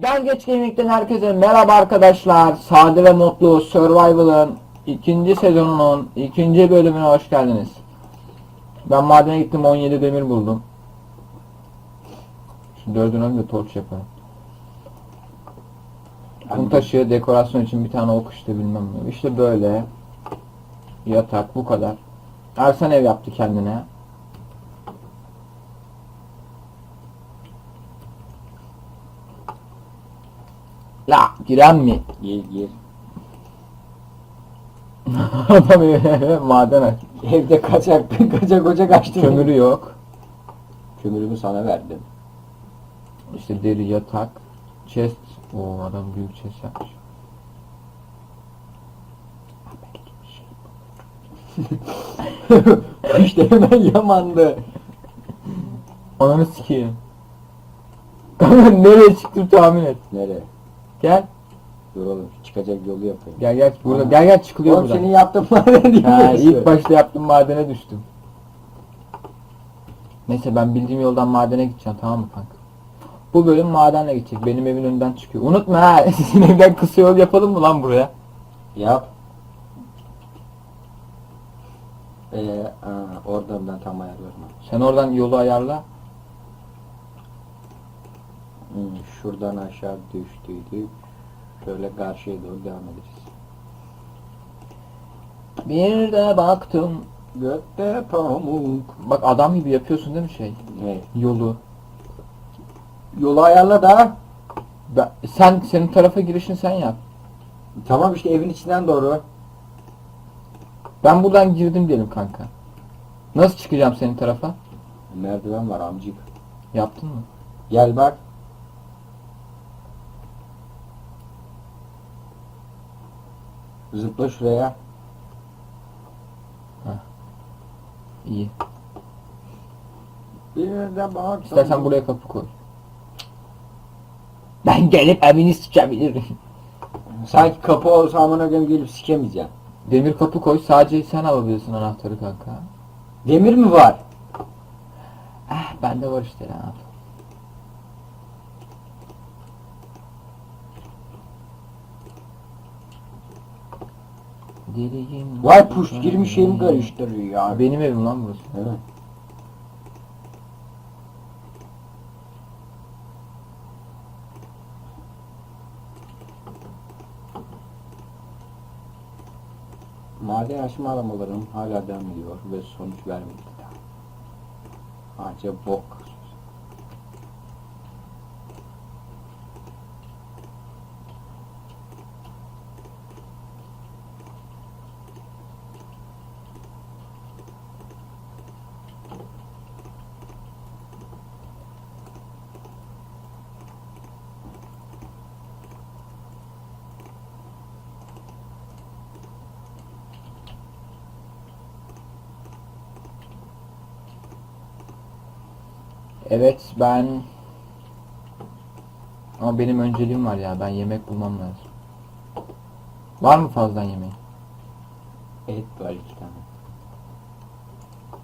Gel Geç Gaming'den herkese merhaba arkadaşlar. Sade ve Mutlu Survival'ın ikinci sezonunun ikinci bölümüne hoş geldiniz. Ben madene gittim 17 demir buldum. Şu dördünü da torç yaparım. Kum taşı dekorasyon için bir tane ok işte bilmem ne. İşte böyle. Yatak bu kadar. Ersan ev yaptı kendine. Giren mi? Gir gir. Adam eve maden aç. Evde kaçak kaçak ocak açtım. Kömürü yok. Kömürümü sana verdim. İşte deri yatak. Chest. O adam büyük chest yapmış. işte hemen yamandı. Ananı sikeyim. Nereye çıktım tahmin et. Nereye? Gel. Dur oğlum çıkacak yolu yapayım. Gel gel burada. Gel gel çıkılıyor Oğlum buradan. senin yaptığın maden değil Ha, mi? ilk başta yaptığım madene düştüm. Neyse ben bildiğim yoldan madene gideceğim tamam mı kanka? Bu bölüm madenle gidecek. Benim evin önünden çıkıyor. Unutma ha. Sizin evden kısa yol yapalım mı lan buraya? Yap. Ee, aa, oradan ben tam ayarlıyorum. Sen oradan yolu ayarla. Hmm, şuradan aşağı düştüydük. Şöyle karşıya doğru devam ederiz. Bir de baktım. Gökte pamuk. Bak adam gibi yapıyorsun değil mi şey? Ne? Yolu. Yolu ayarla da. Ben, sen senin tarafa girişini sen yap. Tamam işte evin içinden doğru. Ben buradan girdim diyelim kanka. Nasıl çıkacağım senin tarafa? Merdiven var amcık. Yaptın mı? Gel bak. Zıpla şuraya. İyi. Bir de bak. İstersen buraya kapı koy. Ben gelip evini sikebilirim. Sanki kapı olsa amına koyayım gelip sikemeyeceğim. Demir kapı koy sadece sen alabilirsin anahtarı kanka. Demir mi var? Ah bende var işte lan. Deliyim. Vay puş girmiş şeyimi karıştırıyor ya. Benim evim lan burası. Evet. Maden açma aramalarım hala devam ediyor ve sonuç vermedi. Anca bok. Evet ben ama benim önceliğim var ya ben yemek bulmam lazım. Var mı fazladan yemeğin? Et var iki tane.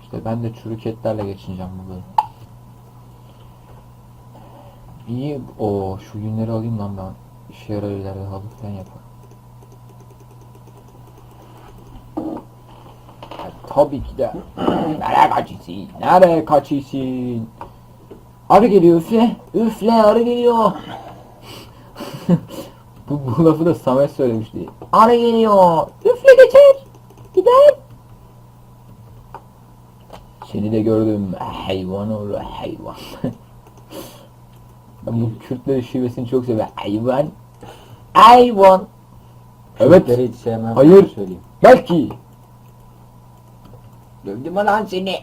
İşte ben de çürük etlerle geçineceğim bu bölüm. İyi o şu günleri alayım lan ben. İşe yarar ileride halı falan yaparım. Ya, tabii ki de. Nereye kaçıyorsun? Nereye kaçıyorsun? Arı geliyor üfle. Üfle arı geliyor. bu, bu lafı da Samet söylemişti. Arı geliyor. Üfle geçer. Gider. Seni de gördüm. Hayvan oğlu hayvan. ben bu Kürtlerin şivesini çok seviyorum. Hayvan. Hayvan. Evet. Hiç sevmem. Hayır. Söyleyeyim. Belki. Dövdüm lan seni.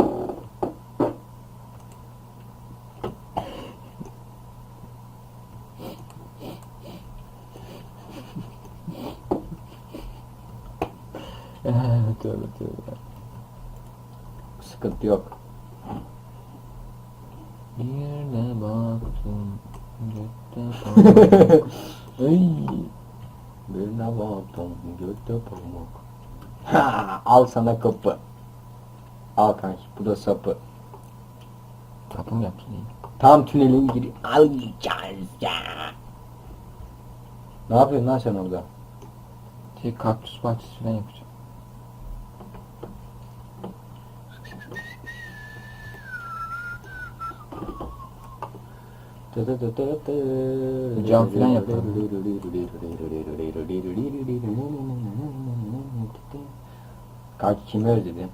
Yok. Bir de baktım. gökte Ay. Birine baktım gökte pamuk. Ha, al sana kapı. Al kanki bu da sapı. Kapı mı yaptın? Tam tünelin giri alacağız ya. Ne yapıyorsun lan sen orada? Şey kaktüs bahçesi falan yapacağım. Cam filan yapalım. Kaç kimi özledin?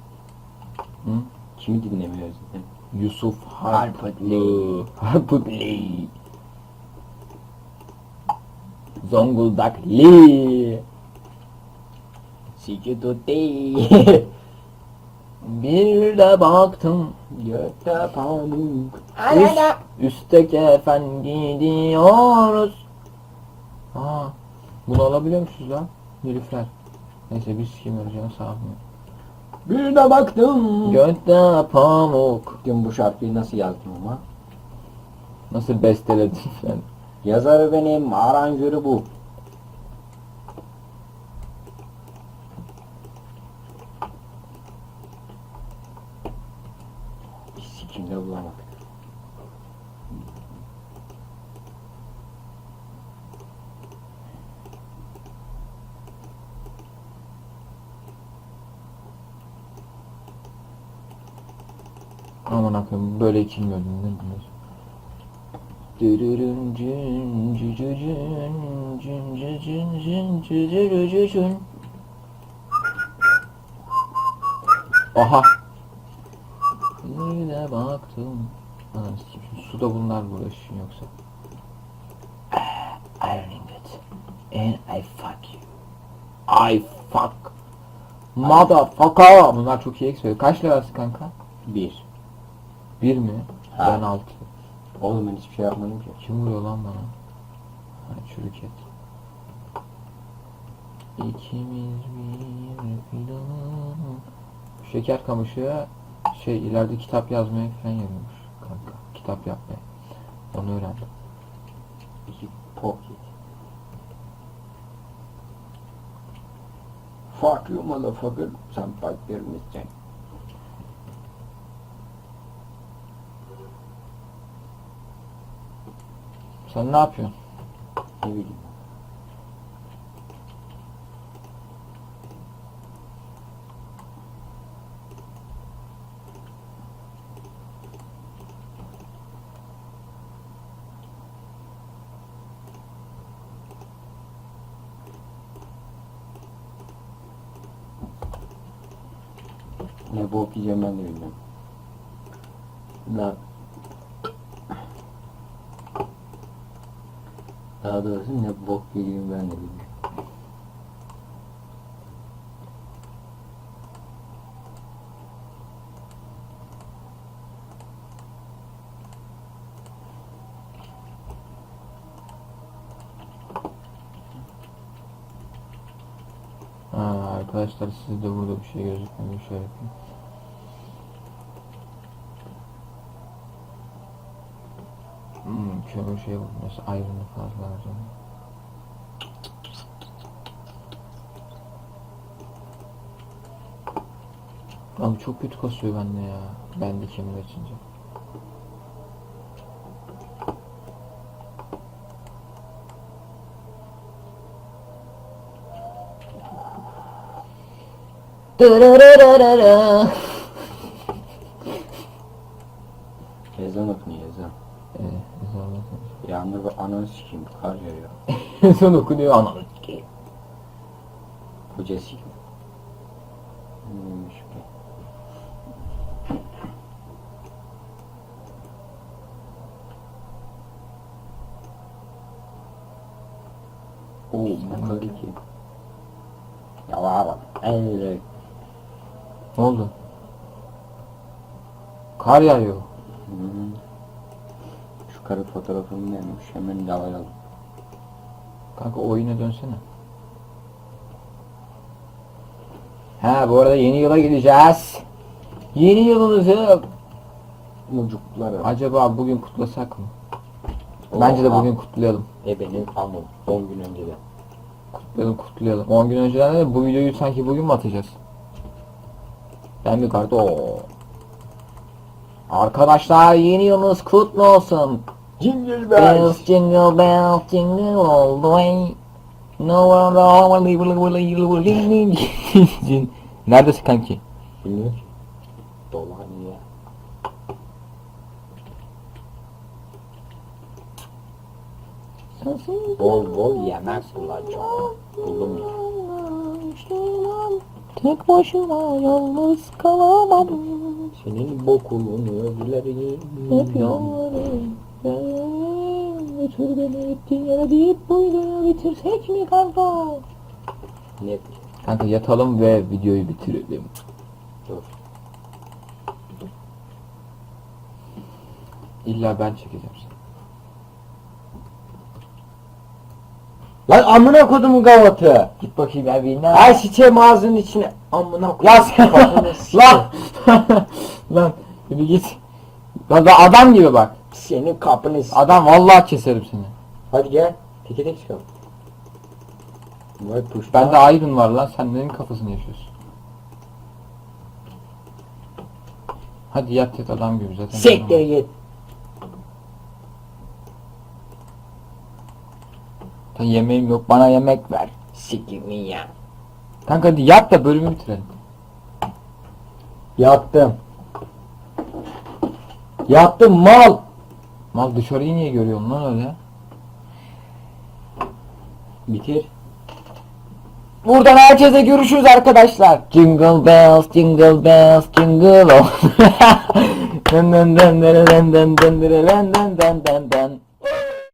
Hı? Kimi dinlemeyi özledin? Yusuf Harputlu. Harputlu. Zonguldaklı. Sikituti. Bir de baktım Gökte pamuk. üst, üstte kefen gidiyoruz. Aa, bunu alabiliyor musunuz lan? Nilüfer. Neyse biz kim öleceğini sanmıyorum. Bir de baktım. Gökte pamuk. Dün bu şarkıyı nasıl yazdım ama? Nasıl besteledin sen? Yazarı benim, aranjörü bu. Aman akım böyle öldü ne cücücün Aha Bir baktım Şu suda bunlar uğraşıyor yoksa Ah, Iron ingot And I fuck you I fuck Motherfucker Bunlar çok iyi eksper Kaç lirası kanka? Bir. Bir mi? Ha. Ben altı Oğlum ben hiçbir şey yapmadım ki. Kim vuruyor lan bana? Ha, çürük et. İkimiz bir fidan. Şeker kamışı şey ileride kitap yazmaya falan yarıyormuş. Kitap yapmaya. Onu öğrendim. Pocket. Fuck you motherfucker. Sen partner misin? Sen ne yapıyorsun? Ne bileyim. Ne bok yiyeceğim ben de bilmiyorum. Daha, daha doğrusu ne bok yiyeceğim ben de bilmiyorum. Ha, arkadaşlar sizde burada bir şey gözükmüyor. Şöyle yapayım. Hmm, kömür şey bu. Mesela ayrını fazla harcam. Abi çok kötü kasıyor bende ya. Ben de kömür açınca. Dırırırırırı. Ezan okunuyor ezan. Evet, ezanla Yağmur ve ananı sikeyim kar yağıyor. Ezan okunuyor ananı sikeyim. Koca sikeyim. Neymiş? Oo bu ki. Ya var bak. Evet. Ne oldu? Kar yağıyor. Karı fotoğrafını neymiş hemen yalayalım. Kanka oyuna dönsene. Ha bu arada yeni yıla gideceğiz. Yeni yılımızı Mucukları. acaba bugün kutlasak mı? Bence de Oha. bugün kutlayalım. E benim almam. 10 gün önce de. Kutlayalım kutlayalım. 10 gün önceden de bu videoyu sanki bugün mü atacağız? Ben mi kardo? Arkadaşlar yeni yılınız kutlu olsun. Jingle Bells jingle bells jingle all the way. No one Neredesin kanki? Bilmiyorum ki. Dolanıyor. Bol bol yemek bulacağım. Buldum ya. Tek başıma yalnız kalamam. Senin bokulunu dilerim. Hep yolları götür beni gittiğin yere deyip bu videoyu bitirsek mi kanka? Net. Kanka yatalım ve videoyu bitirelim. Dur. İlla ben çekeceğim seni. Lan amına kodumun gavatı. Git bakayım evine. Ay sıçayım ağzının içine. Amına. Lan Kafanı sikeyim. lan lan bir git. Lan adam gibi bak. Senin kapını s- Adam vallahi keserim seni. Hadi gel. Teke tek çıkalım. Vay push. Bende Iron var lan sen neyin kafasını yaşıyorsun? Hadi yat yat adam gibi zaten. Siktir git. Ben yemeğim yok bana yemek ver. Sikimi ya. Kanka hadi yat da bölümü bitirelim. Yattım. Yattım mal. Mal dışarıyı niye görüyorsun lan öyle? Bitir. Buradan herkese görüşürüz arkadaşlar. Jingle bells, jingle bells, jingle all.